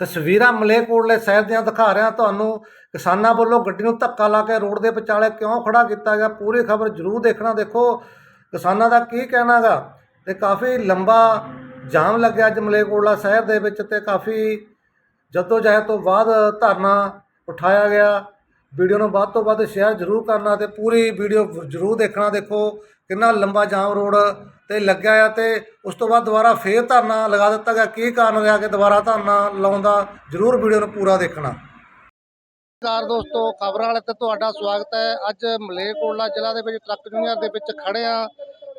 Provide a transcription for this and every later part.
ਤਸਵੀਰਾਂ ਮਲੇਕੋਟਲੇ ਸ਼ਹਿਰ ਦੀਆਂ ਦਿਖਾ ਰਿਹਾ ਤੁਹਾਨੂੰ। ਕਿਸਾਨਾਂ ਵੱਲੋਂ ਗੱਡੀ ਨੂੰ ਧੱਕਾ ਲਾ ਕੇ ਰੋਡ ਦੇ ਵਿਚਾਲੇ ਕਿਉਂ ਖੜਾ ਕੀਤਾ ਗਿਆ? ਪੂਰੀ ਖਬਰ ਜ਼ਰੂਰ ਦੇਖਣਾ, ਦੇਖੋ। ਕਿਸਾਨਾਂ ਦਾ ਕੀ ਕਹਿਣਾਗਾ ਤੇ ਕਾਫੀ ਲੰਬਾ ਜਾਮ ਲੱਗਿਆ ਅੱਜ ਮਲੇਕੋਟਲਾ ਸ਼ਹਿਰ ਦੇ ਵਿੱਚ ਤੇ ਕਾਫੀ ਜਦੋਂ ਜਦੋਜਹਿਦ ਤੋਂ ਬਾਅਦ ਧਰਨਾ ਉਠਾਇਆ ਗਿਆ। ਵੀਡੀਓ ਨੂੰ ਵੱਧ ਤੋਂ ਵੱਧ ਸ਼ੇਅਰ ਜ਼ਰੂਰ ਕਰਨਾ ਤੇ ਪੂਰੀ ਵੀਡੀਓ ਜ਼ਰੂਰ ਦੇਖਣਾ, ਦੇਖੋ। ਕਿੰਨਾ ਲੰਬਾ ਜਾਮ ਰੋਡ ਤੇ ਲੱਗਿਆ ਆ ਤੇ ਉਸ ਤੋਂ ਬਾਅਦ ਦੁਬਾਰਾ ਫੇਰ ਧਰਨਾ ਲਗਾ ਦਿੱਤਾ ਗਿਆ। ਕੀ ਕਾਰਨ ਰਿਹਾ ਕਿ ਦੁਬਾਰਾ ਧਰਨਾ ਲਾਉਣ ਦਾ? ਜ਼ਰੂਰ ਵੀਡੀਓ ਨੂੰ ਪੂਰਾ ਦੇਖਣਾ। ਨਮਸਕਾਰ ਦੋਸਤੋ, ਖਬਰਾਂ ਵਾਲੇ ਤੇ ਤੁਹਾਡਾ ਸਵਾਗਤ ਹੈ। ਅੱਜ ਮਲੇਰਕੋਟਲਾ ਜ਼ਿਲ੍ਹਾ ਦੇ ਵਿੱਚ ਟਰੱਕ ਯੂਨੀਅਨ ਦੇ ਵਿੱਚ ਖੜੇ ਆ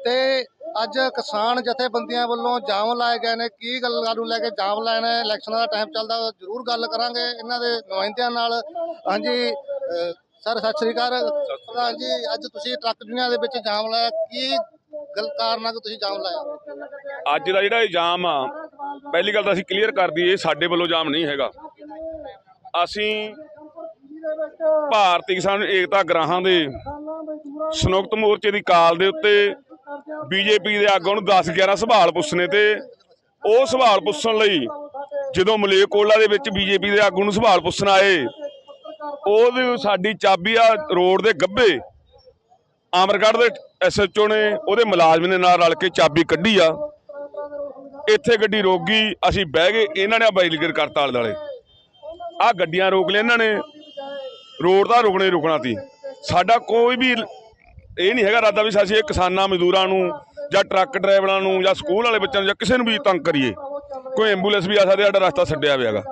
ਤੇ ਅੱਜ ਕਿਸਾਨ ਜਥੇਬੰਦੀਆਂ ਵੱਲੋਂ ਜਾਮ ਲਾਏ ਗਏ ਨੇ। ਕੀ ਗੱਲ ਨੂੰ ਲੈ ਕੇ ਜਾਮ ਲਾਏ ਨੇ? ਇਲੈਕਸ਼ਨਾਂ ਦਾ ਟਾਈਮ ਚੱਲਦਾ ਜ਼ਰੂਰ ਗੱਲ ਕਰਾਂਗੇ ਇਹਨਾਂ ਦੇ ਨੁਮਾਇੰਦਿਆਂ ਨਾਲ। ਹਾਂਜੀ ਸਰ, ਸਤਿ ਸ੍ਰੀ ਅਕਾਲ। ਪ੍ਰਧਾਨ ਜੀ ਅੱਜ ਤੁਸੀਂ ਟਰੱਕ ਯੂਨੀਅਨ ਦੇ ਵਿੱਚ ਜਾਮ ਲਾਇਆ। ਕੀ ਗੱਲ ਕਾਰਨ ਆ ਤੁਸੀਂ ਜਾਮ ਲਾਇਆ? ਅੱਜ ਦਾ ਜਿਹੜਾ ਇਲਜ਼ਾਮ ਆ, ਪਹਿਲੀ ਗੱਲ ਤਾਂ ਅਸੀਂ ਕਲੀਅਰ ਕਰ ਦਈਏ, ਇਹ ਸਾਡੇ ਵੱਲੋਂ ਜਾਮ ਨਹੀਂ ਹੈਗਾ। ਅਸੀਂ ਭਾਰਤੀ ਕਿਸਾਨ ਏਕਤਾ ਗ੍ਰਾਹਾਂ ਦੇ ਸੰਯੁਕਤ ਮੋਰਚੇ ਦੀ ਕਾਲ ਦੇ ਉੱਤੇ ਬੀਜੇਪੀ ਦੇ ਆਗੂਆਂ ਨੂੰ 10 11 ਸਵਾਲ ਪੁੱਛਣੇ ਤੇ ਉਹ ਸਵਾਲ ਪੁੱਛਣ ਲਈ ਜਦੋਂ ਮਲੇਕੋਲਾ ਦੇ ਵਿੱਚ ਬੀਜੇਪੀ ਦੇ ਆਗੂ ਨੂੰ ਸਵਾਲ ਪੁੱਛਣ ਆਏ, ਉਹਦੀ ਸਾਡੀ ਚਾਬੀ ਆ ਰੋਡ ਦੇ ਗੱਬੇ। ਆਮਰਗੜ੍ਹ ਦੇ ਐਸਐਚਓ ਨੇ ਉਹਦੇ ਮੁਲਾਜ਼ਮ ਦੇ ਨਾਲ ਰਲ ਕੇ ਚਾਬੀ ਕੱਢੀ ਆ। ਇੱਥੇ ਗੱਡੀ ਰੋਕ ਗਈ, ਅਸੀਂ ਬਹਿ ਗਏ, ਇਹਨਾਂ ਨੇ ਬਾਈਲੀਗਰ ਕਰਤਾ ਆਲੇ ਦੁਆਲੇ। ਆ ਗੱਡੀਆਂ ਰੋਕ ਲਿਆ ਇਹਨਾਂ ਨੇ। ਰੋਡ ਦਾ ਰੁਕਣੇ ਹੀ ਰੁਕਣਾ ਸੀ। ਸਾਡਾ ਕੋਈ ਵੀ ਇਹ ਨਹੀਂ ਹੈਗਾ ਇਰਾਦਾ ਵੀ ਅਸੀਂ ਇਹ ਕਿਸਾਨਾਂ, ਮਜ਼ਦੂਰਾਂ ਨੂੰ ਜਾਂ ਟਰੱਕ ਡਰਾਈਵਰਾਂ ਨੂੰ ਜਾਂ ਸਕੂਲ ਵਾਲੇ ਬੱਚਿਆਂ ਨੂੰ ਜਾਂ ਕਿਸੇ ਨੂੰ ਵੀ ਤੰਗ ਕਰੀਏ। ਕੋਈ ਐਂਬੂਲੈਂਸ ਵੀ ਆ ਸਕਦੀ ਸਾਡਾ ਰਸਤਾ ਛੱਡਿਆ ਹੋਇਆਗਾ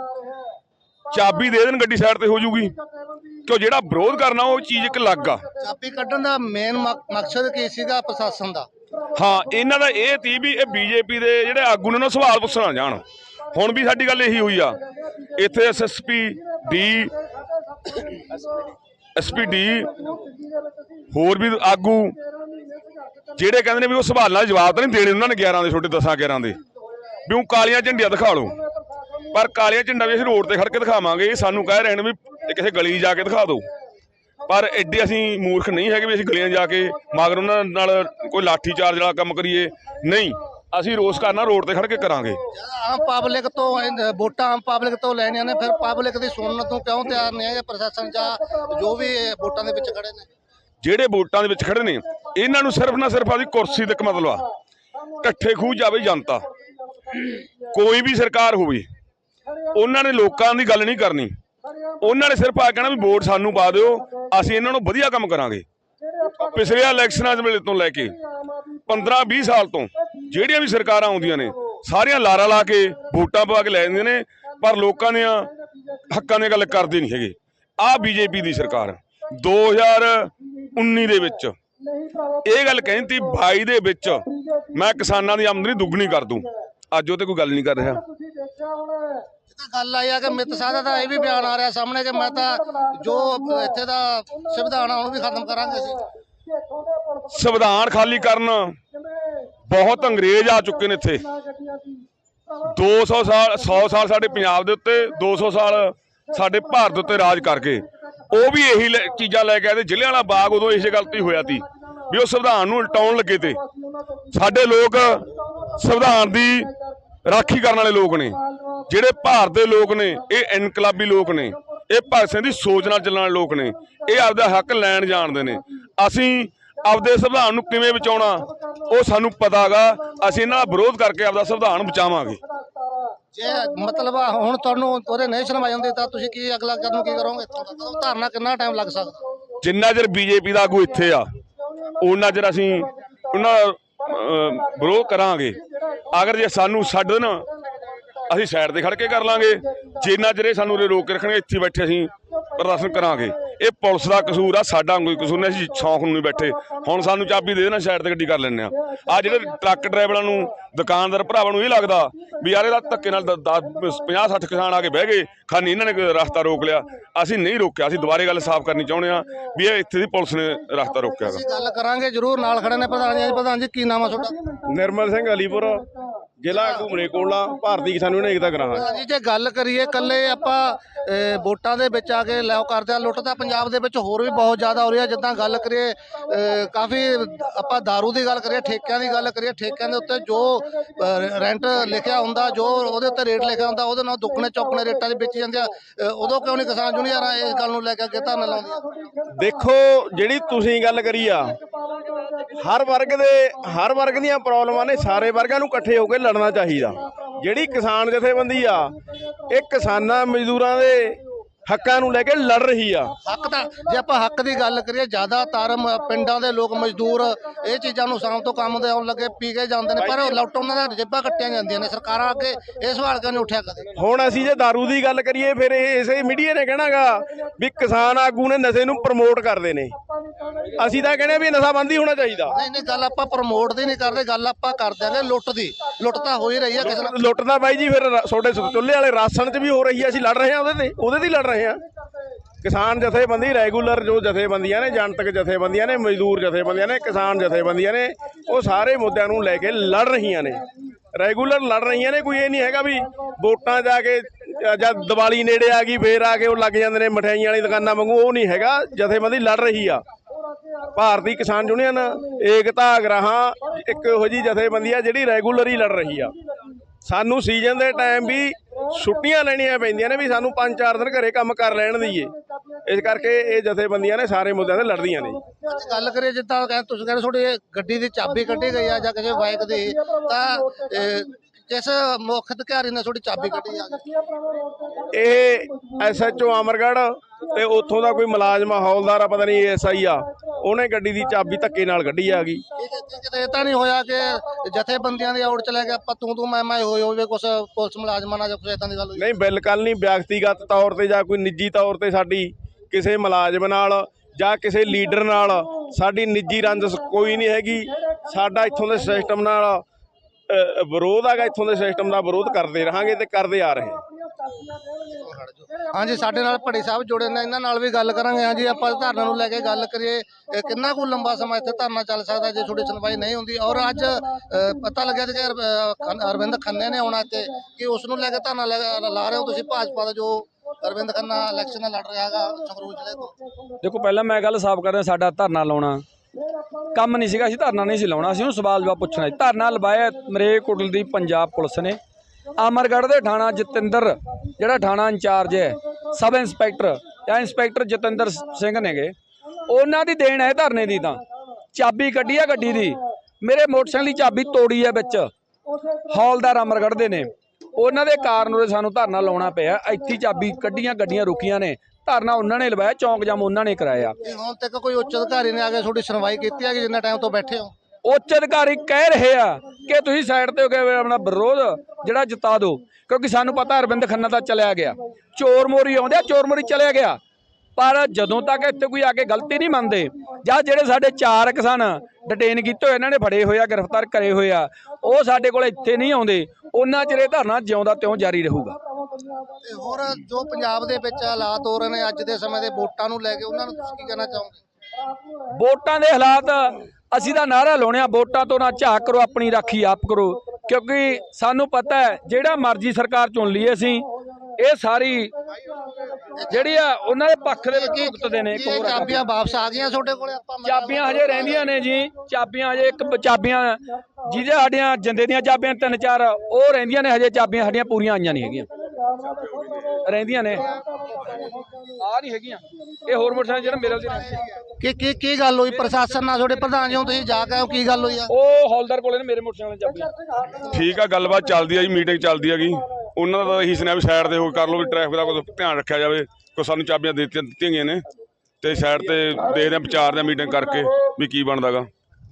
ਚਾਬੀ ਦੇ ਦੇਣ ਗੱਡੀ ਸਾਈਡ ਤੇ ਹੋ ਜੂਗੀ। ਕਿਉਂ ਜਿਹੜਾ ਵਿਰੋਧ ਕਰਨਾ ਉਹ ਚੀਜ਼ ਇੱਕ ਲੱਗ ਆ। ਚਾਬੀ ਕੱਢਣ ਦਾ ਮੇਨ ਮਕਸਦ ਕੀ ਸੀਗਾ ਪ੍ਰਸ਼ਾਸਨ ਦਾ? ਹਾਂ ਇਹਨਾਂ ਦਾ ਇਹ ਤੀ ਵੀ ਇਹ ਬੀਜੇਪੀ ਦੇ ਜਿਹੜੇ ਆਗੂ ਨੇ ਉਹਨਾਂ ਨੂੰ ਸਵਾਲ ਪੁੱਛਣਾ ਜਾਣ। ਹੁਣ ਵੀ ਸਾਡੀ ਗੱਲ ਇਹੀ ਹੋਈ ਆ। ਇੱਥੇ ਐਸਐਸਪੀ ਡੀ ਐਸਪੀ ਡੀ ਹੋਰ ਵੀ ਆਗੂ ਜਿਹੜੇ ਕਹਿੰਦੇ ਨੇ ਵੀ ਉਹ ਸਵਾਲਾਂ ਦੇ ਜਵਾਬ ਤਾਂ ਨਹੀਂ ਦੇਣੇ ਉਹਨਾਂ ਨੇ 11 ਦੇ ਛੋਟੇ 10 11 ਦੇ। ਵੀ ਉਹ ਕਾਲੀਆਂ ਝੰਡੀਆਂ ਦਿਖਾ ਲਓ। ਪਰ ਕਾਲੀਆਂ ਝੰਡਾ ਵੀ ਅਸੀਂ ਰੋਡ ਤੇ ਖੜ ਕੇ ਦਿਖਾਵਾਂਗੇ ਇਹ ਸਾਨੂੰ ਕਹਿ ਰਹੇ ਨੇ ਵੀ ਇਹ ਕਿਸੇ ਗਲੀ ਜਾ ਕੇ ਦਿਖਾ ਦਿਓ। ਪਰ ਐਡੇ ਅਸੀਂ ਮੂਰਖ ਨਹੀਂ ਹੈਗੇ ਵੀ ਅਸੀਂ ਗਲੀਆਂ ਜਾ ਕੇ ਮਗਰ ਉਹਨਾਂ ਨਾਲ ਕੋਈ ਲਾਠੀ ਚਾਰਜ ਵਾਲਾ ਕੰਮ ਕਰੀਏ। ਨਹੀਂ ਅਸੀਂ ਰੋਸ ਕਰਨਾ ਰੋਡ ਤੇ ਖੜ ਕੇ ਕਰਾਂਗੇ। ਆਮ ਪਬਲਿਕ ਤੋਂ ਇਹ ਵੋਟਾਂ ਆਮ ਪਬਲਿਕ ਤੋਂ ਲੈਣੀਆਂ ਨੇ ਫਿਰ ਪਬਲਿਕ ਦੀ ਸੁਣਨ ਤੋਂ ਕਿਉਂ ਤਿਆਰ ਨਹੀਂ ਹੈ ਪ੍ਰਸ਼ਾਸਨ ਜਾਂ ਜੋ ਵੀ ਵੋਟਾਂ ਦੇ ਵਿੱਚ ਖੜੇ ਨੇ? ਜਿਹੜੇ ਵੋਟਾਂ ਦੇ ਵਿੱਚ ਖੜੇ ਨੇ ਇਹਨਾਂ ਨੂੰ ਸਿਰਫ ਨਾ ਸਿਰਫ ਆਦੀ ਕੁਰਸੀ ਤੱਕ ਮਤਲਬ ਆ। ਇਕੱਠੇ ਖੂਹ ਜਾਵੇ ਜਨਤਾ। ਕੋਈ ਵੀ ਸਰਕਾਰ ਹੋਵੇ ਉਹਨਾਂ ਨੇ ਲੋਕਾਂ ਦੀ ਗੱਲ ਨਹੀਂ ਕਰਨੀ। ਉਹਨਾਂ ਨੇ ਸਿਰਫ ਆ ਕਹਿਣਾ ਵੀ ਵੋਟ ਸਾਨੂੰ ਪਾ ਦਿਓ, ਅਸੀਂ ਇਹਨਾਂ ਨੂੰ ਵਧੀਆ ਕੰਮ ਕਰਾਂਗੇ। ਪਿਛਲੀਆਂ ਇਲੈਕਸ਼ਨਾਂ ਦੇ ਵੇਲੇ ਤੋਂ ਲੈ ਕੇ 15 20 ਸਾਲ ਤੋਂ ਜਿਹੜੀਆਂ ਵੀ ਸਰਕਾਰਾਂ ਆਉਂਦੀਆਂ ਨੇ, ਸਾਰੀਆਂ ਲਾਰਾ ਲਾ ਕੇ ਵੋਟਾਂ ਪਾ ਕੇ ਲੈ ਜਾਂਦੀਆਂ ਨੇ, ਪਰ ਲੋਕਾਂ ਦੀਆਂ ਹੱਕਾਂ ਦੀ ਗੱਲ ਕਰਦੇ ਨਹੀਂ ਹੈਗੇ। ਆਹ ਬੀਜੇਪੀ ਦੀ ਸਰਕਾਰ 2019 ਦੇ ਵਿੱਚ ਇਹ ਗੱਲ ਕਹਿੰਦੀ 22 ਦੇ ਵਿੱਚ ਮੈਂ ਕਿਸਾਨਾਂ ਦੀ ਆਮਦਨੀ ਦੁੱਗਣੀ ਕਰ ਦੂੰ। ਅੱਜ ਉਹ ਤੇ ਕੋਈ ਗੱਲ ਨਹੀਂ ਕਰ ਰਿਹਾ। ਇਹ ਤਾਂ ਗੱਲ ਆਈ ਆ ਕਿ ਮਿੱਤ ਸਾਦਾ ਦਾ ਇਹ ਵੀ ਬਿਆਨ ਆ ਰਿਹਾ ਸਾਹਮਣੇ ਕਿ ਮੈਂ ਤਾਂ ਜੋ ਇੱਥੇ ਦਾ ਸੰਵਿਧਾਨ ਆ, ਉਹਨੂੰ ਵੀ ਖਤਮ ਕਰਾਂਗੇ ਅਸੀਂ। ਸੰਵਿਧਾਨ ਖਾਲੀ ਕਰਨ ਬਹੁਤ ਅੰਗਰੇਜ਼ ਆ ਚੁੱਕੇ ਨੇ ਇੱਥੇ। 200 ਸਾਲ 100 ਸਾਲ ਸਾਡੇ ਪੰਜਾਬ ਦੇ ਉੱਤੇ 200 ਸਾਲ ਸਾਡੇ ਭਾਰਤ ਉੱਤੇ ਰਾਜ ਕਰਕੇ। ਉਹ ਵੀ ਇਹੀ ਲੈ- ਚੀਜ਼ਾਂ ਲੈ ਕੇ ਆਏ ਤੇ ਜ਼ਿਲ੍ਹਿਆਂ ਵਾਲਾ ਬਾਗ ਉਦੋਂ ਇਸੇ ਗੱਲ ਤੇ ਹੋਇਆ ਸੀ ਵੀ ਉਹ ਸੰਵਿਧਾਨ ਨੂੰ ਉਲਟਾਉਣ ਲੱਗੇ ਤੇ। ਸਾਡੇ ਲੋਕ ਸੰਵਿਧਾਨ ਦੀ ਰਾਖੀ ਕਰਨ ਵਾਲੇ ਲੋਕ ਨੇ। ਜਿਹੜੇ ਭਾਰਤ ਦੇ ਲੋਕ ਨੇ ਇਹ ਇਨਕਲਾਬੀ ਲੋਕ ਨੇ ਇਹ ਭਗਤ ਸਿੰਘ ਦੀ ਸੋਚ ਨਾਲ ਚੱਲਣ ਵਾਲੇ ਲੋਕ ਨੇ ਇਹ ਆਪਦਾ ਹੱਕ ਲੈਣ ਜਾਣਦੇ ਨੇ। ਅਸੀਂ ਆਪਦੇ ਸੰਵਿਧਾਨ ਨੂੰ ਕਿਵੇਂ ਬਚਾਉਣਾ ਉਹ ਸਾਨੂੰ ਪਤਾ ਹੈਗਾ ਅਸੀਂ ਇਹਨਾਂ ਦਾ ਵਿਰੋਧ ਕਰਕੇ ਆਪਦਾ ਸੰਵਿਧਾਨ ਬਚਾਵਾਂਗੇ। ਜੇ ਮਤਲਬ ਹੁਣ ਤੁਹਾਨੂੰ ਉਹਦੇ ਨਹੀਂ ਸੁਣਵਾਈ ਹੁੰਦੀ ਤਾਂ ਤੁਸੀਂ ਕੀ ਅਗਲਾ ਕਦਮ ਕੀ ਕਰੋਗੇ? ਧਰਨਾ ਕਿੰਨਾ ਟਾਈਮ ਲੱਗ ਸਕਦਾ? ਜਿੰਨਾ ਚਿਰ ਬੀਜੇਪੀ ਦਾ ਆਗੂ ਇੱਥੇ ਆ ਉਹਨਾਂ ਚਿਰ ਅਸੀਂ ਉਹਨਾਂ ਵਿਰੋਧ ਕਰਾਂਗੇ। ਅਗਰ ਜੇ ਸਾਨੂੰ ਛੱਡਣ ਅਸੀਂ ਸਾਈਡ ਤੇ ਖੜ ਕੇ ਕਰ ਲਾਂਗੇ। ਜਿੰਨਾ ਚਿਰ ਇਹ ਸਾਨੂੰ ਰੋਕ ਕੇ ਰੱਖਣਗੇ ਇੱਥੇ ਬੈਠੇ ਅਸੀਂ ਪ੍ਰਦਰਸ਼ਨ ਕਰਾਂਗੇ। ਇਹ ਪੁਲਿਸ ਦਾ ਕਸੂਰ ਆ ਸਾਡਾ ਕੋਈ ਕਸੂਰ ਨਹੀਂ ਅਸੀਂ ਸ਼ੌਂਕ ਨੂੰ ਨਹੀਂ ਬੈਠੇ। ਹੁਣ ਸਾਨੂੰ ਚਾਬੀ ਦੇ ਦੇਣਾ ਸਾਈਡ ਤੇ ਗੱਡੀ ਕਰ ਲੈਣੇ ਆ ਆ ਜਿਹੜੇ ਟਰੱਕ ਡਰਾਈਵਰਾਂ ਨੂੰ ਦੁਕਾਨਦਾਰ ਭਰਾਵਾਂ ਨੂੰ ਇਹ ਲੱਗਦਾ ਵੀ ਯਾਰ ਇਹਦਾ ਧੱਕੇ ਨਾਲ 50 60 ਕਿਸਾਨ ਆ ਕੇ ਬਹਿ ਗਏ ਖਾਨੀ ਇਹਨਾਂ ਨੇ ਰਸਤਾ ਰੋਕ ਲਿਆ। ਅਸੀਂ ਨਹੀਂ ਰੋਕਿਆ ਅਸੀਂ ਦੁਬਾਰੇ ਗੱਲ ਸਾਫ਼ ਕਰਨੀ ਚਾਹੁੰਦੇ ਆ ਵੀ ਇਹ ਇੱਥੇ ਦੀ ਪੁਲਿਸ ਨੇ ਰਸਤਾ ਰੋਕਿਆ ਗੱਲ ਕਰਾਂਗੇ ਜਰੂਰ ਨਾਲ ਖੜੇ ਨੇ ਪ੍ਰਧਾਨ ਜੀ ਪ੍ਰਧਾਨ ਜੀ ਕੀ ਨਾਮ ਆ ਤੁਹਾਡਾ? ਨਿਰਮਲ ਸਿੰਘ ਅਲੀਪੁਰ। ਜ਼ਿਲ੍ਹਾ ਆਗੂ ਮਲੇਕੋਲਾ ਭਾਰਤੀ ਕਿਸਾਨ ਯੂਨੀਅਨ ਏਕਤਾ ਗਰਾਹਾਂ ਜੀ ਜੇ ਗੱਲ ਕਰੀਏ ਕੱਲੇ ਆਪਾਂ ਵੋਟਾਂ ਦੇ ਵਿੱਚ ਆ ਕੇ ਲੈ ਕਰਦੇ ਆ ਲੁੱਟ ਤਾਂ ਪੰਜਾਬ ਦੇ ਵਿੱਚ ਹੋਰ ਵੀ ਬਹੁਤ ਜ਼ਿਆਦਾ ਹੋ ਰਹੀ ਹੈ ਜਿੱਦਾਂ ਗੱਲ ਕਰੀਏ ਕਾਫੀ ਆਪਾਂ दारू ਦੀ ਗੱਲ ਕਰੀਏ ਠੇਕਿਆਂ ਦੀ ਗੱਲ ਕਰੀਏ ਠੇਕਿਆਂ ਦੇ ਉੱਤੇ ਜੋ ਰੈਂਟ ਲਿਖਿਆ ਹੁੰਦਾ ਜੋ ਉਹਦੇ ਉੱਤੇ ਰੇਟ ਲਿਖਿਆ ਹੁੰਦਾ ਉਹਦੇ ਨਾਲ ਦੁੱਗਣੇ ਚੌਗਣੇ ਰੇਟਾਂ 'ਚ ਵੇਚੀ ਜਾਂਦੇ ਆ। ਉਦੋਂ ਕਿਉਂ ਨਹੀਂ ਕਿਸਾਨ ਯੂਨੀਅਨਾਂ ਇਸ ਗੱਲ ਨੂੰ ਲੈ ਕੇ ਅੱਗੇ ਧਰਨਾ ਲਾਉਂਦੀਆਂ ਦੇਖੋ ਜਿਹੜੀ ਤੁਸੀਂ ਗੱਲ ਕਰੀ ਆ ਹਰ ਵਰਗ ਦੇ ਹਰ ਵਰਗ ਦੀਆਂ ਪ੍ਰੋਬਲਮਾਂ ਨੇ ਸਾਰੇ ਵਰਗਾਂ ਨੂੰ ਇਕੱਠੇ ਹੋ ਕੇ ਲੜਨਾ ਚਾਹੀਦਾ। ਜਿਹੜੀ ਕਿਸਾਨ ਜਥੇਬੰਦੀ ਆ ਇਹ ਕਿਸਾਨਾਂ ਮਜ਼ਦੂਰਾਂ ਦੇ ਹੱਕਾਂ ਨੂੰ ਲੈ ਕੇ ਲੜ ਰਹੀ ਆ। ਹੱਕ ਤਾਂ ਜੇ ਆਪਾਂ ਹੱਕ ਦੀ ਗੱਲ ਕਰੀਏ ਜ਼ਿਆਦਾਤਰ ਪਿੰਡਾਂ ਦੇ ਲੋਕ ਮਜ਼ਦੂਰ ਇਹ ਚੀਜ਼ਾਂ ਨੂੰ ਸ਼ਾਮ ਤੋਂ ਕੰਮ ਦੇ ਆਉਣ ਲੱਗੇ ਪੀ ਕੇ ਜਾਂਦੇ ਨੇ ਪਰ ਲੁੱਟ ਉਹਨਾਂ ਦਾ ਜੇਬਾਂ ਕੱਟੀਆਂ ਜਾਂਦੀਆਂ ਨੇ ਸਰਕਾਰਾਂ ਅੱਗੇ ਇਹ ਸਵਾਲ ਕਿਉਂ ਨਹੀਂ ਉੱਠਿਆ ਕਦੇ? ਹੁਣ ਅਸੀਂ ਜੇ दारू ਦੀ ਗੱਲ ਕਰੀਏ ਫਿਰ ਇਹ ਇਸੇ ਮੀਡੀਆ ਨੇ ਕਹਿਣਾਗਾ ਵੀ ਕਿਸਾਨ ਆਗੂ ਨੇ ਨਸ਼ੇ ਨੂੰ ਪ੍ਰਮੋਟ ਕਰਦੇ ਨੇ। ਅਸੀਂ ਤਾਂ ਕਹਿੰਦੇ ਵੀ ਨਸ਼ਾ ਬੰਦ ਹੀ ਹੋਣਾ ਚਾਹੀਦਾ। ਨਹੀਂ ਨਹੀਂ ਗੱਲ ਆਪਾਂ ਪ੍ਰਮੋਟ ਦੀ ਨਹੀਂ ਕਰਦੇ ਗੱਲ ਆਪਾਂ ਕਰਦੇ ਆਂਗੇ ਲੁੱਟ ਦੀ। ਲੁੱਟ ਤਾਂ ਹੋ ਹੀ ਰਹੀ ਹੈ ਕਿਸੇ ਨਾਲ ਲੁੱਟ ਬਾਈ ਜੀ ਫਿਰ ਤੁਹਾਡੇ ਚੁੱਲ੍ਹੇ ਵਾਲੇ ਰਾਸ਼ਨ 'ਚ ਵੀ ਹੋ ਰਹੀ ਹੈ ਅਸੀਂ ਲੜ ਰਹੇ ਹਾਂ ਉਹਦੇ ਤੇ ਉਹਦੇ ਤੇ ਲੜ ਰਹੇ ਹਾਂ ਕਿਸਾਨ ਜਥੇਬੰਦੀ ਰੈਗੂਲਰ ਜੋ ਜਥੇਬੰਦੀਆਂ ਨੇ ਜਨਤਕ ਜਥੇਬੰਦੀਆਂ ਨੇ ਮਜ਼ਦੂਰ ਜਥੇਬੰਦੀਆਂ ਨੇ ਕਿਸਾਨ ਜਥੇਬੰਦੀਆਂ ਨੇ ਉਹ ਸਾਰੇ ਮੁੱਦਿਆਂ ਨੂੰ ਲੈ ਕੇ ਲੜ ਰਹੀਆਂ ਨੇ। ਰੈਗੂਲਰ ਲੜ ਰਹੀਆਂ ਨੇ ਕੋਈ ਇਹ ਨਹੀਂ ਹੈਗਾ ਵੀ ਵੋਟਾਂ ਜਾ ਕੇ ਜਦ ਦੀਵਾਲੀ ਨੇੜੇ ਆ ਗਈ ਫੇਰ ਆ ਕੇ ਉਹ ਲੱਗ ਜਾਂਦੇ ਨੇ ਮਠਿਆਈਆਂ ਵਾਲੀ ਦੁਕਾਨਾਂ ਵਾਂਗੂ ਉਹ ਨਹੀਂ ਹੈਗਾ ਜਥੇਬੰਦੀ ਲੜ ਰਹੀ ਆ। ਭਾਰਤੀ ਕਿਸਾਨ ਯੂਨੀਅਨ ਏਕਤਾ ਅਗਰਾਹਾਂ ਇੱਕ ਇਹੋ ਜੀ ਜਥੇਬੰਦੀ ਆ ਜਿਹੜੀ ਰੈਗੂਲਰ ਹੀ ਲੜ ਰਹੀ ਆ। ਸਾਨੂੰ ਸੀਜ਼ਨ ਦੇ ਟਾਈਮ ਵੀ ਛੁੱਟੀਆਂ ਲੈਣੀਆਂ ਪੈਂਦੀਆਂ ਨੇ ਵੀ ਸਾਨੂੰ 5-4 ਦਿਨ ਘਰੇ ਕੰਮ ਕਰ ਲੈਣ ਦਈਏ। ਇਸ ਕਰਕੇ ਇਹ ਜਥੇਬੰਦੀਆਂ ਨੇ ਸਾਰੇ ਮੁੱਦਿਆਂ ਤੇ ਲੜਦੀਆਂ ਨੇ। ਗੱਲ ਕਰੀਏ ਜਿੱਦਾਂ ਕਹਿੰਦੇ ਤੁਸੀਂ ਕਹਿੰਦੇ ਤੁਹਾਡੀ ਗੱਡੀ ਦੀ ਚਾਬੀ ਕੱਢੀ ਗਈ ਆ ਜਾਂ ਕਿਸੇ ਬਾਈਕ ਦੀ ਤਾਂ ਕਿਸ ਮੁੱਖ ਅਧਿਕਾਰੀ ਨੇ ਤੁਹਾਡੀ ਚਾਬੀ ਕੱਢੀ ਆ? ਇਹ ਐਸਐਚਓ ਅਮਰਗੜ੍ਹ ਤੇ ਉੱਥੋਂ ਦਾ ਕੋਈ ਮੁਲਾਜ਼ਮ ਹੌਲਦਾਰ ਆ ਪਤਾ ਨਹੀਂ ਐਸਆਈ ਆ। ਉਹਨੇ ਗੱਡੀ ਦੀ ਚਾਬੀ ਧੱਕੇ ਨਾਲ ਕੱਢੀ ਆ ਗਈ। ਇਹ ਕਿ- ਕਿਤੇ ਇਹ ਤਾਂ ਨਹੀਂ ਹੋਇਆ ਕਿ ਜਥੇਬੰਦੀਆਂ ਦੀ ਔੜ ਚ ਲੈ ਕੇ ਆਪਾਂ ਤੂੰ ਤੂੰ ਮੈਂ ਮੈਂ ਹੋਏ ਹੋਵੇ ਕੁਝ ਪੁਲਿਸ ਮੁਲਾਜ਼ਮਾਂ ਨਾਲ ਜਾਂ ਕੁਝ ਇਦਾਂ ਦੀ ਗੱਲ ਹੋਈ। ਨਹੀਂ ਬਿਲਕੁਲ ਨਹੀਂ ਵਿਅਕਤੀਗਤ ਤੌਰ ਤੇ ਜਾਂ ਕੋਈ ਨਿੱਜੀ ਤੌਰ ਤੇ ਸਾਡੀ ਕਿਸੇ ਮੁਲਾਜ਼ਮ ਨਾਲ ਜਾਂ ਕਿਸੇ ਲੀਡਰ ਨਾਲ ਸਾਡੀ ਨਿੱਜੀ ਰੰਜਿਸ਼ ਕੋਈ ਨਹੀਂ ਹੈਗੀ। ਸਾਡਾ ਇੱਥੋਂ ਦੇ ਸਿਸਟਮ ਨਾਲ ਵਿਰੋਧ ਹੈਗਾ ਇੱਥੋਂ ਦੇ ਸਿਸਟਮ ਦਾ ਵਿਰੋਧ ਕਰਦੇ ਰਹਾਂਗੇ ਤੇ ਕਰਦੇ ਆ ਰਹੇ ਹਾਂ। ਹਾਂਜੀ ਸਾਡੇ ਨਾਲ ਭੜੀ ਸਾਹਿਬ ਜੁੜੇ ਨੇ ਇਹਨਾਂ ਨਾਲ ਵੀ ਗੱਲ ਕਰਾਂਗੇ। ਹਾਂਜੀ ਆਪਾਂ ਧਰਨਾ ਨੂੰ ਲੈ ਕੇ ਗੱਲ ਕਰੀਏ। ਇਹ ਕਿੰਨਾ ਕੁ ਲੰਬਾ ਸਮਾਂ ਇੱਥੇ ਧਰਨਾ ਚੱਲ ਸਕਦਾ ਜੇ ਤੁਹਾਡੀ ਸੁਣਵਾਈ ਨਹੀਂ ਹੁੰਦੀ? ਔਰ ਅੱਜ ਅ, ਪਤਾ ਲੱਗਿਆ ਕਿ ਅ, ਖੰਨ- ਅਰਵਿੰਦ ਖੰਨੇ ਨੇ ਆਉਣਾ ਇੱਥੇ ਕਿ ਉਸ ਨੂੰ ਲੈ ਕੇ ਧਰਨਾ ਲੈ- ਲਾ ਰਹੇ ਹੋ ਤੁਸੀਂ ਭਾਜਪਾ ਦਾ ਜੋ ਅਰਵਿੰਦ ਖੰਨਾ ਇਲੈਕਸ਼ਨ ਲੜ ਰਿਹਾ ਹੈਗਾ ਸੰਗਰੂਰ ਜ਼ਿਲ੍ਹੇ ਤੋਂ? ਦੇਖੋ ਪਹਿਲਾਂ ਮੈਂ ਗੱਲ ਸਾਫ਼ ਕਰਦਾ ਸਾਡਾ ਧਰਨਾ ਲਾਉਣਾ। ਕੰਮ ਨਹੀਂ ਸੀਗਾ ਅਸੀਂ ਧਰਨਾ ਨਹੀਂ ਸੀ ਲਾਉਣਾ ਅਸੀਂ ਉਹਨੂੰ ਸਵਾਲ ਜਵਾਬ ਪੁੱਛਣਾ ਸੀ ਧਰਨਾ ਲਵਾਇਆ ਮਰੇ ਕੁਟਲ ਦੀ ਪੰਜਾਬ ਪੁਲਿਸ ਨੇ। ਅਮਰਗੜ੍ਹ ਦੇ ਥਾਣਾ ਜਤਿੰਦਰ, ਜਿਹੜਾ ਥਾਣਾ ਇੰਚਾਰਜ ਹੈ, ਸਬ ਇੰਸਪੈਕਟਰ ਜਾਂ ਇੰਸਪੈਕਟਰ ਜਤਿੰਦਰ ਸਿੰਘ ਨੇਗੇ। ਉਹਨਾਂ ਦੀ ਦੇਣ ਹੈ ਧਰਨੇ ਦੀ ਤਾਂ। ਚਾਬੀ ਕੱਢੀ ਆ ਗੱਡੀ ਦੀ। ਮੇਰੇ ਮੋਟਰਸਾਈਕਲ ਦੀ ਚਾਬੀ ਤੋੜੀ ਹੈ ਵਿੱਚ। ਹੌਲਦਾਰ ਅਮਰਗੜ੍ਹ ਦੇ ਨੇ। ਉਹਨਾਂ ਦੇ ਕਾਰਨ ਉਰੇ ਸਾਨੂੰ ਧਰਨਾ ਲਾਉਣਾ ਪਿਆ। ਇੱਥੇ ਚਾਬੀ ਕੱਢੀਆਂ, ਗੱਡੀਆਂ ਰੁਕੀਆਂ ਨੇ। ਧਰਨਾ ਉਹਨਾਂ ਨੇ ਲਵਾਇਆ, ਚੌਂਕ ਜਾਮ ਉਹਨਾਂ ਨੇ ਕਰਾਇਆ। ਹੁਣ ਤੱਕ ਕੋਈ ਉੱਚ ਅਧਿਕਾਰੀ ਨੇ ਆ ਕੇ ਤੁਹਾਡੀ ਸੁਣਵਾਈ ਕੀਤੀ ਹੈ ਕਿ ਜਿੰਨਾ ਟਾਈਮ ਤੋਂ ਬੈਠੇ ਹੋ? ਉੱਚ ਅਧਿਕਾਰੀ ਕਹਿ ਰਹੇ ਆ ਕਿ ਤੁਸੀਂ ਸਾਈਡ ਤੇ ਹੋ ਕੇ ਆਪਣਾ ਵਿਰੋਧ ਜਿਹੜਾ ਜਿਤਾ ਦਿਓ, ਕਿਉਂਕਿ ਸਾਨੂੰ ਪਤਾ ਅਰਵਿੰਦ ਖੰਨਾ ਦਾ ਚਲਿਆ ਗਿਆ। ਚੋਰ ਮੋਰੀ ਆਉਂਦੇ ਆ, ਚੋਰ ਮੋਰੀ ਚਲਿਆ ਗਿਆ। ਪਰ ਜਦੋਂ ਤੱਕ ਇੱਥੇ ਕੋਈ ਆ ਕੇ ਗਲਤੀ ਨਹੀਂ ਮੰਨਦੇ, ਜਾਂ ਜਿਹੜੇ ਸਾਡੇ ਚਾਰ ਕਿਸਾਨ ਡਿਟੇਨ ਕੀਤੇ ਹੋਏ, ਇਹਨਾਂ ਨੇ ਫੜੇ ਹੋਏ ਆ, ਗ੍ਰਿਫਤਾਰ ਕਰੇ ਹੋਏ ਆ, ਉਹ ਸਾਡੇ ਕੋਲ ਇੱਥੇ ਨਹੀਂ ਆਉਂਦੇ, ਉਹਨਾਂ ਚਿਰ ਇਹ ਧਰਨਾ ਜਿਉਂਦਾ ਤਿਉਂ ਜਾਰੀ ਰਹੂਗਾ। ਤੇ ਹੋਰ ਜੋ ਪੰਜਾਬ ਦੇ ਵਿੱਚ ਹਾਲਾਤ ਹੋ ਰਹੇ ਨੇ ਅੱਜ ਦੇ ਸਮੇਂ ਦੇ ਵੋਟਾਂ ਨੂੰ ਲੈ ਕੇ, ਉਹਨਾਂ ਨੂੰ ਤੁਸੀਂ ਕੀ ਕਹਿਣਾ ਚਾਹੋਗੇ? ਵੋਟਾਂ ਦੇ ਹਾਲਾਤ ਅਸੀਂ ਤਾਂ ਨਾਰਾ ਲਾਉਣੇ ਆ ਵੋਟਾਂ ਤੋਂ ਨਾ ਝਾਕ ਕਰੋ ਆਪਣੀ ਰਾਖੀ ਆਪ ਕਰੋ। ਕਿਉਂਕਿ ਸਾਨੂੰ ਪਤਾ ਹੈ ਜਿਹੜਾ ਮਰਜ਼ੀ ਸਰਕਾਰ ਚੁਣ ਲਈਏ ਅਸੀਂ ਇਹ ਸਾਰੀ ਜਿਹੜੀ ਆ ਉਹਨਾਂ ਦੇ ਪੱਖ ਦੇ ਵਿੱਚ ਭੁਗਤਦੇ ਨੇ ਚਾਬੀਆਂ ਵਾਪਸ ਆ ਗਈਆਂ ਤੁਹਾਡੇ ਕੋਲੇ ਆਪਾਂ ਚਾਬੀਆਂ ਹਜੇ ਰਹਿੰਦੀਆਂ ਨੇ ਜੀ ਚਾਬੀਆਂ ਹਜੇ ਇੱਕ ਚਾਬੀਆਂ ਜਿਹਦੇ ਸਾਡੀਆਂ ਜਿੰਦੇ ਦੀਆਂ ਚਾਬੀਆਂ ਤਿੰਨ ਚਾਰ ਉਹ ਰਹਿੰਦੀਆਂ ਨੇ ਹਜੇ ਚਾਬੀਆਂ ਸਾਡੀਆਂ ਪੂਰੀਆਂ ਆਈਆਂ ਨਹੀਂ ਹੈਗੀਆਂ। ਰਹਿੰਦੀਆਂ ਨੇ। ਆ ਨਹੀਂ ਹੈਗੀਆਂ। ਇਹ ਹੋਰ ਮੋਟਰਸਾਈਕਲ ਜਿਹੜਾ ਮੇਰੇ ਸੀ ਕੀ ਕੀ ਕੀ ਗੱਲ ਹੋਈ? ਪ੍ਰਸ਼ਾਸਨ ਨਾਲ ਤੁਹਾਡੇ ਪ੍ਰਧਾਨ ਜੀ ਨੂੰ ਤੁਸੀਂ ਜਾ ਕੇ ਆਓ ਕੀ ਗੱਲ ਹੋਈ ਆ? ਉਹ ਹੌਲਦਾਰ ਕੋਲੇ ਨੇ ਮੇਰੇ ਮੋਟਰਸਾਈਕਲ ਚਾਬੀਆਂ ਠੀਕ ਆ ਗੱਲਬਾਤ ਚੱਲਦੀ ਆ ਜੀ ਮੀਟਿੰਗ ਚੱਲਦੀ ਹੈਗੀ। ਉਹਨਾਂ ਦਾ ਇਹੀ ਸੁਨੇਹਾ ਵੀ ਸਾਈਡ ਤੇ ਹੋ ਕੇ ਕਰ ਲਓ ਵੀ ਟ੍ਰੈਫਿਕ ਦਾ ਕੋਈ ਧਿਆਨ ਰੱਖਿਆ ਜਾਵੇ ਕੋਈ ਸਾਨੂੰ ਚਾਬੀਆਂ ਦੇ ਦਿੱਤੀਆਂ ਦਿੱਤੀਆਂ ਗਈਆਂ ਨੇ। ਤੇ ਸਾਈਡ ਤੇ ਦੇਖਦੇ ਆ ਵਿਚਾਰਦੇ ਆ ਮੀਟਿੰਗ ਕਰਕੇ ਵੀ ਕੀ ਬਣਦਾਗਾ।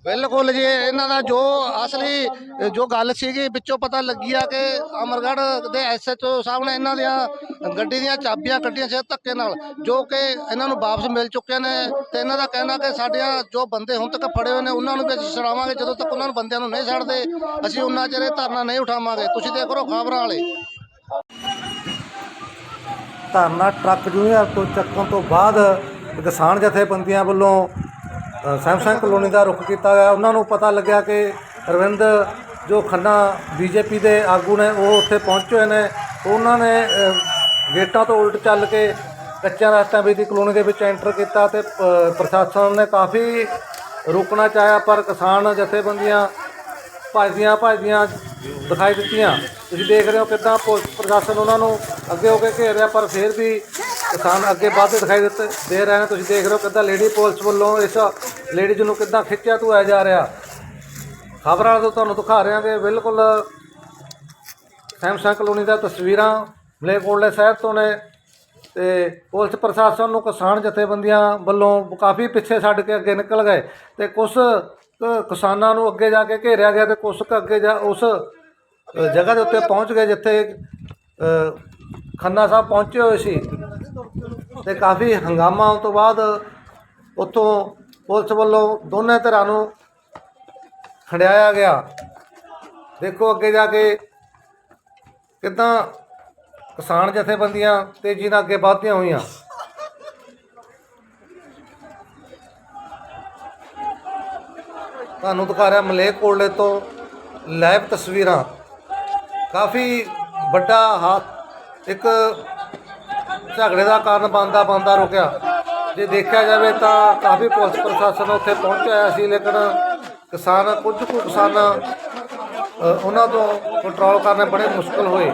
ਬਿਲਕੁਲ ਜੀ, ਇਹਨਾਂ ਦਾ ਜੋ ਅਸਲੀ, ਜੋ ਗੱਲ ਸੀਗੀ, ਵਿੱਚੋਂ ਪਤਾ ਲੱਗੀ ਆ ਕਿ ਅਮਰਗੜ੍ਹ ਦੇ ਐਸਐਚਓ ਸਾਹਿਬ ਨੇ ਇਹਨਾਂ ਦੀਆਂ ਗੱਡੀ ਦੀਆਂ ਚਾਬੀਆਂ ਕੱਢੀਆਂ ਸੀ ਧੱਕੇ ਨਾਲ, ਜੋ ਕਿ ਇਹਨਾਂ ਨੂੰ ਵਾਪਸ ਮਿਲ ਚੁੱਕੇ ਨੇ ਤੇ ਇਹਨਾਂ ਦਾ ਕਹਿਣਾ ਕਿ ਸਾਡੀਆਂ ਜੋ ਬੰਦੇ ਹੁਣ ਤੱਕ ਫੜੇ ਹੋਏ ਨੇ, ਉਹਨਾਂ ਨੂੰ ਵੀ ਅਸੀਂ ਛਡਾਵਾਂਗੇ, ਜਦੋਂ ਤੱਕ ਉਹਨਾਂ ਨੂੰ ਬੰਦਿਆਂ ਨੂੰ ਨਹੀਂ ਛੱਡਦੇ, ਅਸੀਂ ਉਹਨਾਂ ਚਿਰ ਧਰਨਾ ਨਹੀਂ ਉਠਾਵਾਂਗੇ। ਤੁਸੀਂ ਦੇਖ ਰਹੋ ਖਬਰਾਂ ਵਾਲੇ। ਧਰਨਾ ਟਰੱਕ ਯੂਨੀਅਨ ਤੋਂ ਚੱਕਣ ਤੋਂ ਬਾਅਦ ਕਿਸਾਨ ਜਥੇਬੰਦੀਆਂ ਵੱਲੋਂ ਸੈਮਸੰਗ ਕਲੋਨੀ ਦਾ ਰੁਖ ਕੀਤਾ ਗਿਆ ਉਹਨਾਂ ਨੂੰ ਪਤਾ ਲੱਗਿਆ ਕਿ ਅਰਵਿੰਦ ਜੋ ਖੰਨਾ ਬੀਜੇਪੀ ਦੇ ਆਗੂ ਨੇ, ਉਹ ਉੱਥੇ ਪਹੁੰਚੇ ਹੋਏ ਨੇ। ਉਹਨਾਂ ਨੇ ਗੇਟਾਂ ਤੋਂ ਉਲਟ ਚੱਲ ਕੇ ਕੱਚਾ ਰਸਤਾ ਵੀ ਦੀ ਕਲੋਨੀ ਦੇ ਵਿੱਚ ਐਂਟਰ ਕੀਤਾ ਤੇ ਪ- ਪ੍ਰਸ਼ਾਸਨ ਨੇ ਕਾਫੀ ਰੋਕਣਾ ਚਾਹਿਆ, ਪਰ ਕਿਸਾਨ ਜਥੇਬੰਦੀਆਂ ਭੱਜਦੀਆਂ ਭੱਜਦੀਆਂ ਦਿਖਾਈ ਦਿੱਤੀਆਂ। ਤੁਸੀਂ ਦੇਖ ਰਹੇ ਹੋ ਕਿੱਦਾਂ ਪੁਲਿਸ ਪ੍ਰਸ਼ਾਸਨ ਉਹਨਾਂ ਨੂੰ ਅੱਗੇ ਹੋ ਕੇ ਘੇਰ ਰਿਹਾ, ਪਰ ਫਿਰ ਵੀ ਕਿਸਾਨ ਅੱਗੇ ਵੱਧਦੇ ਦਿਖਾਈ ਦਿੱਤੇ, ਦੇ ਰਹੇ ਨੇ। ਤੁਸੀਂ ਦੇਖ ਰਹੇ ਹੋ ਕਿੱਦਾਂ ਲੇਡੀ ਪੁਲਿਸ ਵੱਲੋਂ ਇਸ ਲੇਡੀਜ਼ ਨੂੰ ਕਿੱਦਾਂ ਖਿੱਚਿਆ ਧੋਇਆ ਜਾ ਰਿਹਾ? ਖਬਰਾਂ ਤੋਂ ਤੁਹਾਨੂੰ ਦਿਖਾ ਰਿਹਾ ਕਿ ਬਿਲਕੁਲ ਸੈਮਸੰਗ ਕਲੋਨੀ ਦਾ ਤਸਵੀਰਾਂ ਮਲੇਕੋਟਲੇ ਸ਼ਹਿਰ ਤੋਂ ਨੇ ਤੇ ਪੁਲਿਸ ਪ੍ਰਸ਼ਾਸਨ ਨੂੰ ਕਿਸਾਨ ਜਥੇਬੰਦੀਆਂ ਵੱਲੋਂ ਕਾਫੀ ਪਿੱਛੇ ਛੱਡ ਕੇ ਅੱਗੇ ਨਿਕਲ ਗਏ ਤੇ ਕੁਝ ਕਿਸਾਨਾਂ ਨੂੰ ਅੱਗੇ ਜਾ ਕੇ ਘੇਰਿਆ ਗਿਆ ਤੇ ਕੁਝ ਕੁ ਅੱਗੇ ਜਾ ਉਸ ਜਗ੍ਹਾ ਦੇ ਉੱਤੇ ਪਹੁੰਚ ਗਏ ਜਿੱਥੇ ਖੰਨਾ ਸਾਹਿਬ ਪਹੁੰਚੇ ਹੋਏ ਸੀ ਤੇ ਕਾਫੀ ਹੰਗਾਮਾ ਤੋਂ ਬਾਅਦ ਉੱਥੋਂ ਪੁਲਿਸ ਵੱਲੋਂ ਦੋਨੇ ਧਿਰਾਂ ਨੂੰ ਖੰਡਿਆਇਆ ਗਿਆ। ਦੇਖੋ ਅੱਗੇ ਜਾ ਕੇ ਕਿੱਦਾਂ ਕਿਸਾਨ ਜਥੇਬੰਦੀਆਂ ਤੇਜ਼ੀ ਨਾਲ ਅੱਗੇ ਵਧਦੀਆਂ ਹੋਈਆਂ। ਤੁਹਾਨੂੰ ਦਿਖਾ ਰਿਹਾ ਮਲੇਕੋਟਲੇ ਤੋਂ ਲਾਈਵ ਤਸਵੀਰਾਂ। ਕਾਫੀ ਵੱਡਾ ਹਾਥ ਇੱਕ ਝਗੜੇ ਦਾ ਕਾਰਨ ਬਣਦਾ ਬਣਦਾ ਰੁਕਿਆ। ਜੇ ਦੇਖਿਆ ਜਾਵੇ ਤਾਂ ਕਾਫੀ ਪੁਲਿਸ ਪ੍ਰਸ਼ਾਸਨ ਉੱਥੇ ਪਹੁੰਚਿਆ ਹੋਇਆ ਸੀ, ਲੇਕਿਨ ਕਿਸਾਨ, ਕੁਝ ਕੁ ਕਿਸਾਨ ਉਹਨਾਂ ਤੋਂ ਕੰਟਰੋਲ ਕਰਨੇ ਬੜੇ ਮੁਸ਼ਕਲ ਹੋਏ।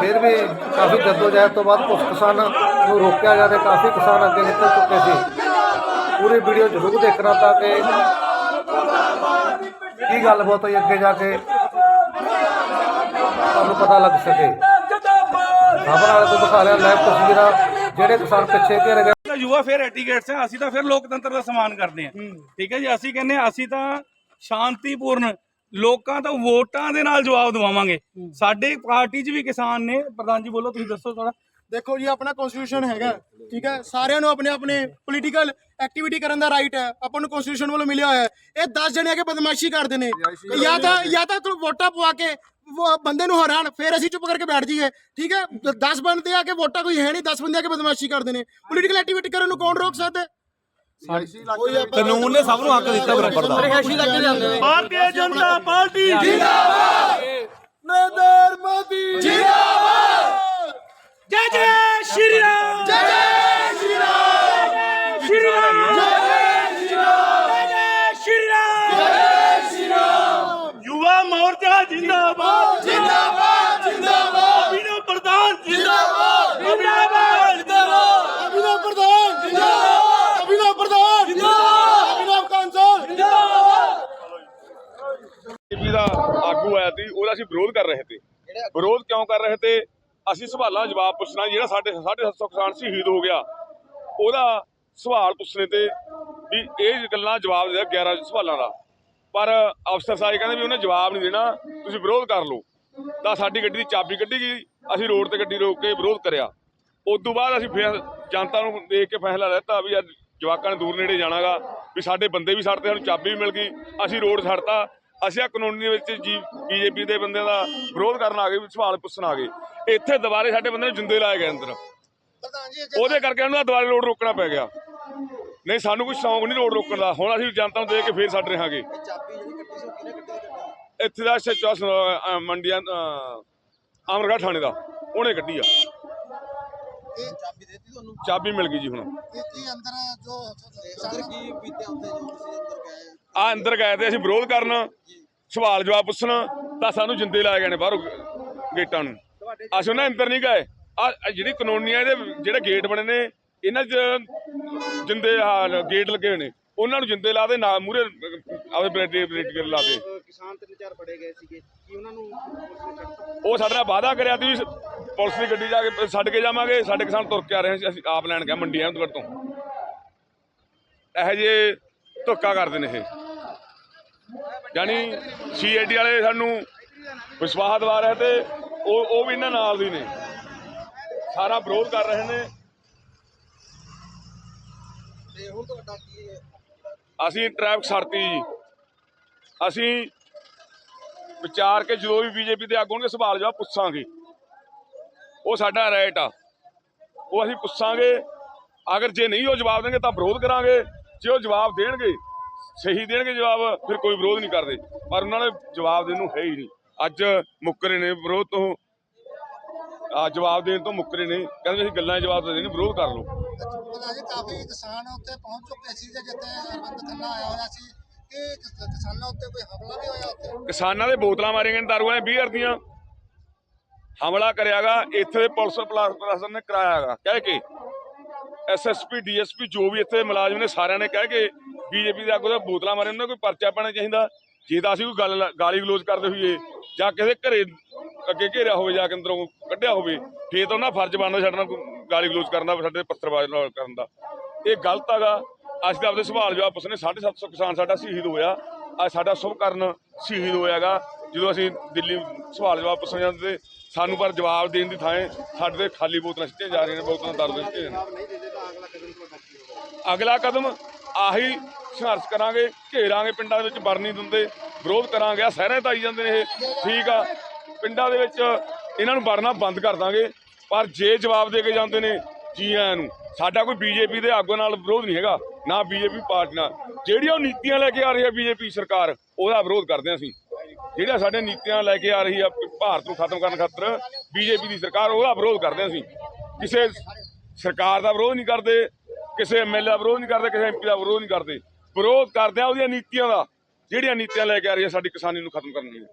ਫਿਰ ਵੀ ਕਾਫੀ ਜਦੋਜਹਿਦ ਤੋਂ ਬਾਅਦ ਕੁਝ ਕਿਸਾਨ ਨੂੰ ਰੋਕਿਆ ਗਿਆ ਤੇ ਕਾਫੀ ਕਿਸਾਨ ਅੱਗੇ ਨਿਕਲ ਚੁੱਕੇ ਸੀ। ਪੂਰੀ ਵੀਡੀਓ ਜ਼ਰੂਰ ਦੇਖਣਾ ਤਾਂ ਕਿ ਕੀ ਗੱਲਬਾਤ ਹੋਈ ਅੱਗੇ ਜਾ ਕੇ ਤੁਹਾਨੂੰ ਪਤਾ ਲੱਗ ਸਕੇ। ਖਬਰ ਵਾਲੇ ਤੋਂ ਦਿਖਾ ਲਿਆ ਲਾਈਵ ਤਸਵੀਰਾਂ ਜਿਹੜੇ ਕਿਸਾਨ ਪਿੱਛੇ ਘੇਰੇ ਯੁਵਾ ਫਿਰ ਐਟੀਕੇਟਸ ਹੈ ਅਸੀਂ ਤਾਂ ਫਿਰ ਲੋਕਤੰਤਰ ਦਾ ਸਨਮਾਨ ਕਰਦੇ ਹਾਂ। ਠੀਕ ਹੈ ਜੀ ਅਸੀਂ ਕਹਿੰਦੇ ਹਾਂ ਅਸੀਂ ਤਾਂ ਸ਼ਾਂਤੀਪੂਰਨ ਲੋਕਾਂ ਤੋਂ ਵੋਟਾਂ ਦੇ ਨਾਲ ਜਵਾਬ ਦਵਾਵਾਂਗੇ। ਸਾਡੇ ਪਾਰਟੀ 'ਚ ਵੀ ਕਿਸਾਨ ਨੇ ਪ੍ਰਧਾਨ ਜੀ ਬੋਲੋ ਤੁਸੀਂ ਦੱਸੋ ਥੋੜਾ ਦੇਖੋ ਜੀ ਆਪਣਾ ਕਨਸਟੀਟਿਊਸ਼ਨ ਹੈਗਾ ਠੀਕ ਹੈ ਸਾਰਿਆਂ ਨੂੰ ਆਪਣੇ ਆਪਣੇ ਪੋਲੀਟੀਕਲ ਐਕਟੀਵਿਟੀ ਕਰਨ ਦਾ ਰਾਈਟ ਹੈ ਆਪਾਂ ਨੂੰ ਕਨਸਟੀਟਿਊਸ਼ਨ ਵੱਲੋਂ ਮਿਲਿਆ ਹੋਇਆ ਹੈ। ਇਹ 10 ਜਣੇ ਆ ਕੇ ਬਦਮਾਸ਼ੀ ਕਰਦੇ ਨੇ। ਜਾਂ ਤਾਂ ਜਾਂ ਤਾਂ ਤੂੰ ਵੋਟਾਂ ਪਵਾ ਕੇ ਬੰਦੇ ਨੂੰ ਹਰਾਣ ਫਿਰ ਅਸੀਂ ਚੁੱਪ ਕਰਕੇ ਬੈਠ ਜਾਈਏ ਠੀਕ ਹੈ? 10 ਬੰਦੇ ਆ ਕੇ ਵੋਟਾਂ ਕੋਈ ਹੈ ਨਹੀਂ 10 ਬੰਦੇ ਆ ਕੇ ਬਦਮਾਸ਼ੀ ਕਰਦੇ ਨੇ। ਪੋਲੀਟੀਕਲ ਐਕਟੀਵਿਟੀ ਕਰਨ ਨੂੰ ਕੌਣ ਰੋਕ ਸਕਦਾ? ਕਾਨੂੰਨ ਨੇ ਸਭ ਨੂੰ ਹੱਕ ਦਿੱਤਾ ਬਰਾਬਰ ਦਾ। ਭਾਰਤੀ ਜਨਤਾ ਪਾਰਟੀ ਨਰਿੰਦਰ ਮੋਦੀ ਜਿੰਦਾਬਾਦ! ਜੈ ਜੈ ਸ਼੍ਰੀ ਰਾਮ! ਜੈ ਜੈ ਸ਼੍ਰੀ ਰਾਮ ਸ਼੍ਰੀ ਰਾਮ ਜੈ ਜੈ ਸ਼੍ਰੀ ਰਾਮ ਜੈ ਸ਼੍ਰੀ ਰਾਮ ਯੁਵਾ ਮੋਰਚਾ ਜਿੰਦਾਬਾਦ ਜਿੰਦਾਬਾਦ ਜਿੰਦਾਬਾਦ ਅਭਿਨਵ ਪ੍ਰਧਾਨ ਜਿੰਦਾਬਾਦ ਜਿੰਦਾਬਾਦ ਜਿੰਦਾਬਾਦ ਅਭਿਨਵ ਪ੍ਰਧਾਨ ਜਿੰਦਾਬਾਦ ਅਭਿਨਵ ਪ੍ਰਧਾਨ ਜਿੰਦਾਬਾਦ ਅਭਿਨਵ ਕਾਂਸਲ ਬੀਜੇਪੀ ਦਾ ਆਗੂ ਆਇਆ ਸੀ ਉਹਦਾ ਅਸੀਂ ਵਿਰੋਧ ਕਰ ਰਹੇ ਤੇ ਵਿਰੋਧ ਕਿਉਂ ਕਰ ਰਹੇ ਤੇ ਅਸੀਂ ਸਵਾਲਾਂ ਜਵਾਬ ਪੁੱਛਣਾ ਜਿਹੜਾ ਸਾਡੇ 750 ਕਿਸਾਨ ਸ਼ਹੀਦ ਹੋ ਗਿਆ ਉਹਦਾ ਸਵਾਲ ਪੁੱਛਣੇ ਤੇ ਵੀ ਇਹ ਗੱਲਾਂ ਜਵਾਬ ਦੇ 11 ਸਵਾਲਾਂ ਦਾ। ਪਰ ਅਫਸਰ ਸਾਹਿਬ ਕਹਿੰਦੇ ਵੀ ਉਹਨੇ ਜਵਾਬ ਨਹੀਂ ਦੇਣਾ ਤੁਸੀਂ ਵਿਰੋਧ ਕਰ ਲਓ। ਤਾਂ ਸਾਡੀ ਗੱਡੀ ਦੀ ਚਾਬੀ ਕੱਢੀ ਗਈ ਅਸੀਂ ਰੋਡ ਤੇ ਗੱਡੀ ਰੋਕ ਕੇ ਵਿਰੋਧ ਕਰਿਆ। ਉਸ ਤੋਂ ਬਾਅਦ ਅਸੀਂ ਫਿਰ ਜਨਤਾ ਨੂੰ ਦੇਖ ਕੇ ਫੈਸਲਾ ਲੈਤਾ ਵੀ ਅੱਜ ਜਵਾਕਾਂ ਨੇ ਦੂਰ ਨੇੜੇ ਜਾਣਾਗਾ ਵੀ ਸਾਡੇ ਬੰਦੇ ਵੀ ਛੱਡਦੇ ਸਾਨੂੰ ਚਾਬੀ ਵੀ ਮਿਲ ਗਈ ਅਸੀਂ ਰੋਡ ਛੱਡਤਾ ਅਸੀਂ ਆ ਕਾਨੂੰਨੀ ਦੇ ਵਿੱਚ ਜੀ ਬੀਜੇਪੀ ਦੇ ਬੰਦਿਆਂ ਦਾ ਵਿਰੋਧ ਕਰਨ ਆ ਗਏ ਸਵਾਲ ਪੁੱਛਣ ਆ ਗਏ। ਇੱਥੇ ਦੁਬਾਰੇ ਸਾਡੇ ਬੰਦੇ ਨੂੰ ਜਿੰਦੇ ਲਾਏ ਗਏ ਅੰਦਰ। ਉਹਦੇ ਕਰਕੇ ਉਹਨਾਂ ਦਾ ਦੁਬਾਰੇ ਰੋਡ ਰੋਕਣਾ ਪੈ ਗਿਆ। ਨਹੀਂ ਸਾਨੂੰ ਕੋਈ ਸ਼ੌਂਕ ਨਹੀਂ ਰੋਡ ਰੋਕਣ ਦਾ। ਹੁਣ ਅਸੀਂ ਜਨਤਾ ਨੂੰ ਦੇਖ ਕੇ ਫੇਰ ਛੱਡ ਰਹਾਂਗੇ। ਇੱਥੇ ਦਾ ਸੱਚਾ ਮੰਡੀਆਂ ਅਮਰਗੜ੍ਹ ਥਾਣੇ ਦਾ। ਉਹਨੇ ਕੱਢੀ ਆ। ਇਹ ਚਾਬੀ ਮਿਲ ਗਈ ਜੀ ਹੁਣ। ਅੰਦਰ ਜੋ ਅੰਦਰ ਕੀ ਪੀਤੇ ਹੁੰਦੇ ਜੋ ਤੁਸੀਂ ਅੰਦਰ ਗਏ ਆ ਅੰਦਰ ਗਏ ਤੇ ਅਸੀਂ ਵਿਰੋਧ ਕਰਨ ਸਵਾਲ ਜਵਾਬ ਪੁੱਛਣ ਤਾਂ ਸਾਨੂੰ ਜਿੰਦੇ ਲਾਏ ਗਏ ਨੇ ਬਾਹਰੋਂ ਗੇਟਾਂ ਨੂੰ। ਅਸੀਂ ਉਹਨਾਂ ਅੰਦਰ ਨਹੀਂ ਗਏ। ਆ ਜਿਹੜੀ ਕਾਨੂੰਨੀਆਂ ਦੇ ਜਿਹੜੇ ਗੇਟ ਬਣੇ ਨੇ ਇਹਨਾਂ 'ਚ ਜਿੰਦੇ ਆ ਗੇਟ ਲੱਗੇ ਹੋਏ ਨੇ। ਉਹਨਾਂ ਨੂੰ ਜਿੰਦੇ ਲਾ ਦੇ ਨਾ ਮੂਰੇ ਆਪਦੇ ਬਲੇਡੀ ਬਲੇਡੀ ਲਾ ਦੇ ਕਿਸਾਨ ਤਿੰਨ ਚਾਰ ਫੜੇ ਗਏ ਸੀਗੇ। ਕੀ ਉਹਨਾਂ ਨੂੰ ਉਹ ਸਾਡੇ ਨਾਲ ਵਾਅਦਾ ਕਰਿਆ ਸੀ ਵੀ ਪੁਲਿਸ ਦੀ ਗੱਡੀ ਜਾ ਕੇ ਛੱਡ ਕੇ ਜਾਵਾਂਗੇ ਸਾਡੇ ਕਿਸਾਨ ਤੁਰ ਕੇ ਆ ਰਹੇ ਸੀ ਅਸੀਂ ਆਪ ਲੈਣ ਗਏ ਮੰਡੀ ਅਹਿਮਦਗੜ੍ਹ ਤੋਂ। ਇਹੋ ਜਿਹੇ ਧੋਖਾ ਕਰਦੇ ਨੇ ਇਹ। ਯਾਨੀ ਸੀਆਈਡੀ ਵਾਲੇ ਸਾਨੂੰ ਵਿਸ਼ਵਾਸ ਦਿਵਾ ਰਹੇ ਤੇ ਉਹ ਉਹ ਵੀ ਇਹਨਾਂ ਨਾਲ ਦੀ ਨੇ। ਸਾਰਾ ਵਿਰੋਧ ਕਰ ਰਹੇ ਨੇ। ਤੇ ਹੁਣ ਤੁਹਾਡਾ ਕੀ ਹੈ? ਅਸੀਂ ਟ੍ਰੈਫਿਕ ਸਰਤੀ ਜੀ। ਅਸੀਂ ਵਿਚਾਰ ਕੇ ਜਦੋਂ ਵੀ ਬੀਜੇਪੀ ਦੇ ਆਗੂ ਹੋਣਗੇ, ਸਵਾਲ ਜਵਾਬ ਪੁੱਛਾਂਗੇ। ਉਹ ਸਾਡਾ ਰਾਈਟ ਆ। ਉਹ ਅਸੀਂ ਪੁੱਛਾਂਗੇ। ਅਗਰ ਜੇ ਨਹੀਂ ਉਹ ਜਵਾਬ ਦੇਣਗੇ, ਤਾਂ ਵਿਰੋਧ ਕਰਾਂਗੇ। ਜੇ ਉਹ ਜਵਾਬ ਦੇਣਗੇ, ਸਹੀ ਦੇਣਗੇ ਜਵਾਬ, ਫਿਰ ਕੋਈ ਵਿਰੋਧ ਨਹੀਂ ਕਰਦੇ। ਪਰ ਉਹਨਾਂ ਨੇ ਜਵਾਬ ਦੇਣ ਨੂੰ ਹੈ ਹੀ ਨਹੀਂ। ਅੱਜ ਮੁੱਕਰੇ ਨੇ ਵਿਰੋਧ ਤੋਂ। ਆ ਜਵਾਬ ਦੇਣ ਤੋਂ ਮੁੱਕਰੇ ਨੇ। ਕਹਿੰਦੇ ਅਸੀਂ ਗੱਲਾਂ ਜਵਾਬ ਦੇ ਦੇਣੇ, ਵਿਰੋਧ ਕਰ ਲਓ। ਕਾਫੀ ਕਿਸਾਨ ਉੱਤੇ ਪਹੁੰਚ ਚੁੱਕੇ ਸੀ ਜਿੱਥੇ ਅਰਵਿੰਦ ਖੰਨਾ ਆਇਆ ਹੋਇਆ ਸੀ। ਕਿ ਕਿਸ- ਕਿਸਾਨਾਂ ਉੱਤੇ ਕੋਈ ਹਮਲਾ ਵੀ ਹੋਇਆ ਉੱਥੇ? ਕਿਸਾਨਾਂ ਦੇ ਬੋਤਲਾਂ ਮਾਰੀਆਂ ਗਈਆਂ, ਦਾਰੂ ਵਾਲੇ 20 ਦੀਆਂ ਹਮਲਾ ਕਰਿਆਗਾ, ਇੱਥੇ ਦੇ ਪੁਲਿਸ ਪਲਾ- ਪ੍ਰਸ਼ਾਸਨ ਨੇ ਕਰਾਇਆਗਾ। ਕਹਿ ਕੇ ਐਸਐਸਪੀ ਡੀਐਸਪੀ ਜੋ ਵੀ ਇੱਥੇ ਮੁਲਾਜ਼ਮ ਨੇ, ਸਾਰਿਆਂ ਨੇ ਕਹਿ ਕੇ ਬੀਜੇਪੀ ਦੇ ਆਗੂ ਦਾ ਬੋਤਲਾਂ ਮਾਰੇ ਉਹਨਾਂ ਦਾ ਕੋਈ ਪਰਚਾ ਪਾਣਾ ਚਾਹੀਦਾ। ਜੇ ਤਾਂ ਅਸੀਂ ਕੋਈ ਗੱਲ ਗਾਲੀ ਗਲੋਚ ਕਰਦੇ ਹੋਈਏ, ਜਾਂ ਕਿਸੇ ਘਰੇ ਅੱਗੇ ਘੇਰਿਆ ਹੋਵੇ, ਜਾਂ ਕੇ ਅੰਦਰੋਂ ਕੱਢਿਆ ਹੋਵੇ, ਫੇਰ ਤਾਂ ਉਹਨਾਂ ਫਰਜ਼ ਬਣਦਾ ਸਾਡੇ ਨਾਲ ਕੋਈ ਗਾਲੀ ਗਲੋਚ ਕਰਨ ਦਾ, ਸਾਡੇ ਪੱਤਰਬਾਜ਼ ਨਾਲ ਕਰਨ ਦਾ। ਇਹ ਗਲਤ ਹੈਗਾ। ਅਸੀਂ ਤਾਂ ਆਪਦੇ ਸਵਾਲ ਜਵਾਬ ਪੁੱਛਨੇ 750 ਕਿਸਾਨ ਸਾਡਾ ਸ਼ਹੀਦ ਹੋਇਆ। ਅੱਜ ਸਾਡਾ ਸ਼ੁਭ ਕਰਨ ਸ਼ਹੀਦ ਹੋਇਆਗਾ। ਜਦੋਂ ਅਸੀਂ ਦਿੱਲੀ ਸਵਾਲ ਜਵਾਬ ਪੁੱਛਣ ਜਾਂਦੇ ਤੇ ਸਾਨੂੰ ਪਰ ਜਵਾਬ ਦੇਣ ਦੀ ਥਾਂ ਸਾਡੇ ਤੇ ਖਾਲੀ ਬੋਤਲਾਂ ਸਿੱਟੀਆਂ ਜਾ ਰਹੀਆਂ ਨੇ, ਬੋਤਲਾਂ ਦਰਦ ਸਿੱਟੀਆਂ ਨੇ। ਅਗਲਾ ਕਦਮ ਆਹੀ ਸੰਘਰਸ਼ ਕਰਾਂਗੇ, ਘੇਰਾਂਗੇ ਪਿੰਡਾਂ ਦੇ ਵਿੱਚ ਵੜ ਨਹੀਂ ਦਿੰਦੇ, ਵਿਰੋਧ ਕਰਾਂਗੇ। ਆ ਸ਼ਹਿਰਾਂ 'ਚ ਆਈ ਜਾਂਦੇ ਨੇ ਇਹ। ਠੀਕ ਆ, ਪਿੰਡਾਂ ਦੇ ਵਿੱਚ ਇਹਨਾਂ ਨੂੰ ਵਰਨਾ ਬੰਦ ਕਰ ਦਾਂਗੇ, ਪਰ ਜੇ ਜਵਾਬ ਦੇ ਕੇ ਜਾਂਦੇ ਨੇ ਜੀ ਆਇਆਂ ਨੂੰ, ਸਾਡਾ ਕੋਈ ਬੀਜੇਪੀ ਦੇ ਆਗੂ ਨਾਲ ਵਿਰੋਧ ਨਹੀਂ ਹੈਗਾ। ਨਾ ਬੀਜੇਪੀ ਪਾਰਟੀ ਨਾਲ। ਜਿਹੜੀਆਂ ਉਹ ਨੀਤੀਆਂ ਲੈ ਕੇ ਆ ਰਹੀ ਹੈ ਬੀਜੇਪੀ ਸਰਕਾਰ, ਉਹਦਾ ਵਿਰੋਧ ਕਰਦੇ ਹਾਂ ਅਸੀਂ। ਜਿਹੜੀਆਂ ਸਾਡੇ ਨੀਤੀਆਂ ਲੈ ਕੇ ਆ ਰਹੀ ਆ ਭਾਰਤ ਨੂੰ ਖਤਮ ਕਰਨ ਖਾਤਰ ਬੀਜੇਪੀ ਦੀ ਸਰਕਾਰ, ਉਹਦਾ ਵਿਰੋਧ ਕਰਦੇ ਹਾਂ ਅਸੀਂ। ਕਿਸੇ ਸਰਕਾਰ ਦਾ ਵਿਰੋਧ ਨਹੀਂ ਕਰਦੇ, ਕਿਸੇ ਐਮਐਲਏ ਦਾ ਵਿਰੋਧ ਨਹੀਂ ਕਰਦੇ, ਕਿਸੇ ਐਮਪੀ ਦਾ ਵਿਰੋਧ ਨਹੀਂ ਕਰਦੇ। ਵਿਰੋਧ ਕਰਦੇ ਆ ਉਹਦੀਆਂ ਨੀਤੀਆਂ ਦਾ, ਜਿਹੜੀਆਂ ਨੀਤੀਆਂ ਲੈ ਕੇ ਆ ਰਹੀ ਹੈ ਸਾਡੀ ਕਿਸਾਨੀ ਨੂੰ ਖਤਮ ਕਰਨ ਲਈ।